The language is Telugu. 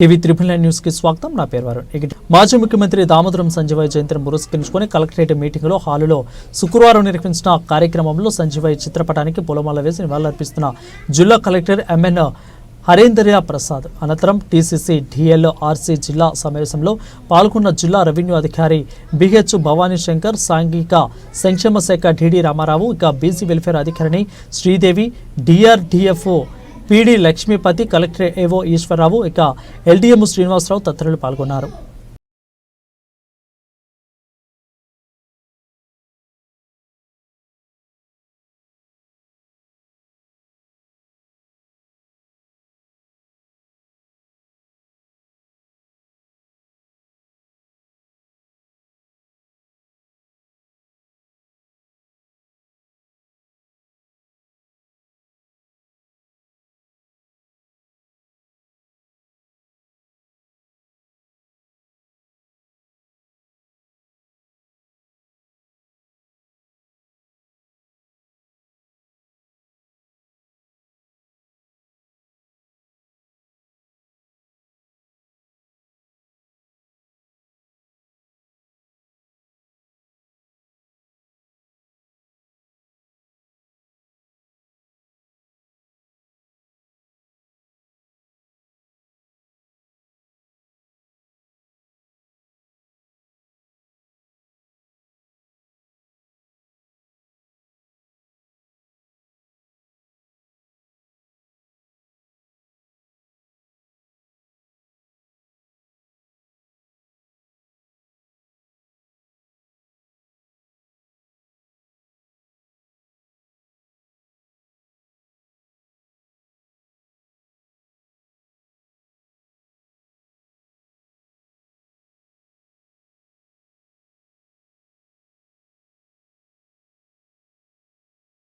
టీవీ త్రిపుల్ నైన్ న్యూస్కి స్వాగతం. నా పేరు వరుణ్. ఇక మాజీ ముఖ్యమంత్రి దామోదరం సంజీవయ్య జయంతిని పురస్కరించుకుని కలెక్టరేట్ మీటింగ్లో హాలులో శుక్రవారం నిర్వహించిన కార్యక్రమంలో సంజీవయ్య చిత్రపటానికి పూలమాల వేసి నివాళులర్పిస్తున్న జిల్లా కలెక్టర్ ఎంఎన్ హరేందర్య ప్రసాద్ అనంతరం టీసీసీ డిఎల్ ఆర్సీ జిల్లా సమావేశంలో పాల్గొన్న జిల్లా రెవెన్యూ అధికారి బిహెచ్ భవానీ శంకర్ సాంఘిక సంక్షేమ శాఖ డిడి రామారావు ఇక బీసీ వెల్ఫేర్ అధికారిని Sridevi DRDFO PD Lakshmipathi collector AO Eswararao ఇక ఎల్డీఎం శ్రీనివాసరావు తదితరులు పాల్గొన్నారు.